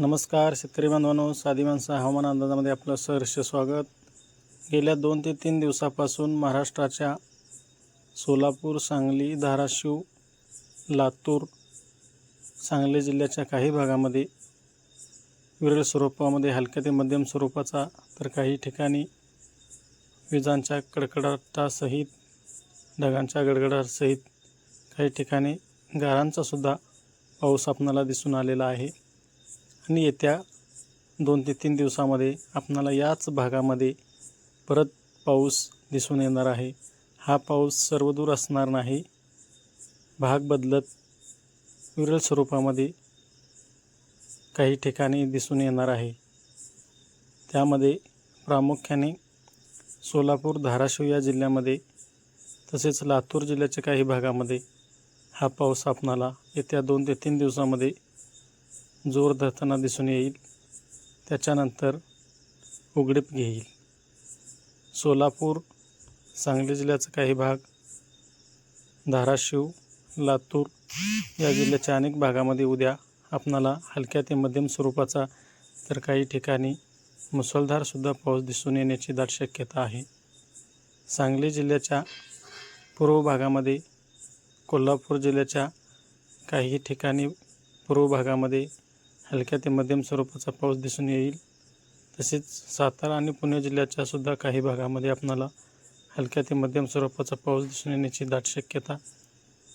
नमस्कार शेतकरी बांधवांनो. साधी माणसं हवामान अंदाजामध्ये आपलं सहर्ष स्वागत. गेल्या दोन ते तीन दिवसापासून महाराष्ट्राच्या सोलापूर सांगली धाराशिव लातूर सांगली जिल्ह्याच्या काही भागामध्ये विरळ स्वरूपामध्ये हलक्या ते मध्यम स्वरूपाचा तर काही ठिकाणी विजांच्या कडकडाटासहित ढगांच्या गडगडासहित काही ठिकाणी गारांचासुद्धा पाऊस आपणाला दिसून आलेला आहे. आणि येत्या दोन ते तीन दिवसामध्ये आपणाला याच भागामध्ये परत पाऊस दिसून येणार आहे. हा पाऊस सर्वदूर असणार नाही. भाग बदलत विरळ स्वरूपामध्ये काही ठिकाणी दिसून येणार आहे. त्यामध्ये प्रामुख्याने सोलापूर धाराशिव या जिल्ह्यामध्ये तसेच लातूर जिल्ह्याच्या काही भागामध्ये हा पाऊस आपणाला येत्या दोन ते तीन दिवसामध्ये जोर धरताना दिसून येईल. त्याच्यानंतर उघडीप घेईल. सोलापूर सांगली जिल्ह्याचा काही भाग धाराशिव लातूर या जिल्ह्याच्या अनेक भागामध्ये उद्या आपणाला हलक्या ते मध्यम स्वरूपाचा तर काही ठिकाणी मुसळधारसुद्धा पाऊस दिसून येण्याची दाट शक्यता आहे. सांगली जिल्ह्याच्या पूर्व भागामध्ये कोल्हापूर जिल्ह्याच्या काही ठिकाणी पूर्व भागामध्ये हलक्या ते मध्यम स्वरूपाचा पाऊस दिसून येईल. तसेच सातारा आणि पुणे जिल्ह्याच्या सुद्धा काही भागामध्ये आपणाला हलक्या ते मध्यम स्वरूपाचा पाऊस दिसून येण्याची दाट शक्यता.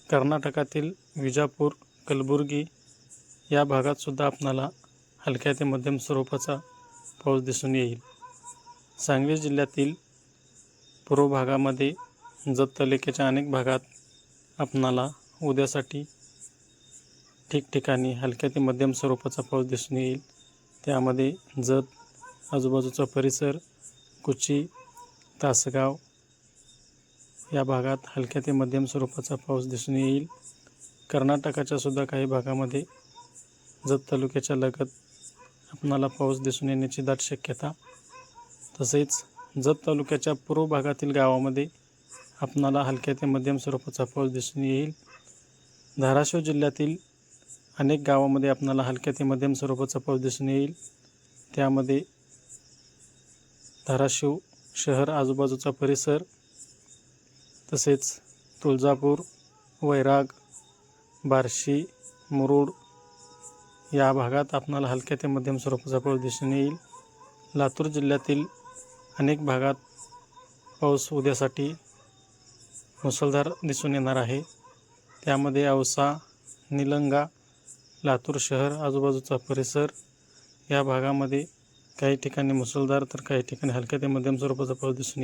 कर्नाटकातील विजापूर कलबुर्गी या भागात सुद्धा आपणाला हलक्या ते मध्यम स्वरूपाचा पाऊस दिसून येईल. सांगली जिल्ह्यातील पूर्व भागामध्ये जत तालुक्याच्या अनेक भागात आपणाला उद्यासाठी ठिकठिकाणी हलक्या ते मध्यम स्वरूपाचा पाऊस दिसून येईल. त्यामध्ये जत आजूबाजूचा परिसर कुची तासगाव या भागात हलक्या ते मध्यम स्वरूपाचा पाऊस दिसून येईल. कर्नाटकाच्या सुद्धा काही भागामध्ये जत तालुक्याच्या लगत आपणाला पाऊस दिसून येण्याची दाट शक्यता. तसेच जत तालुक्याच्या पूर्व भागातील गावामध्ये आपणाला हलक्या ते मध्यम स्वरूपाचा पाऊस दिसून येईल. धाराशिव जिल्ह्यातील अनेक गावामध्ये आपणाला हलक्या ते मध्यम स्वरूपाचा पाऊस दिसून येईल. त्यामध्ये धाराशिव शहर आजूबाजूचा परिसर तसेच तुळजापूर वैराग बार्शी मुरुड या भागात आपणाला हलक्या ते मध्यम स्वरूपाचा पाऊस दिसून येईल. लातूर जिल्ह्यातील अनेक भागात पाऊस उद्यासाठी मुसळधार दिसून येणार आहे. त्यामध्ये औसा निलंगा लातूर शहर आजूबाजूचा परिसर या भागामध्ये काही ठिकाणी मुसळधार तर काही ठिकाणी हलक्या ते मध्यम स्वरूपाचा पाऊस दिसून येईल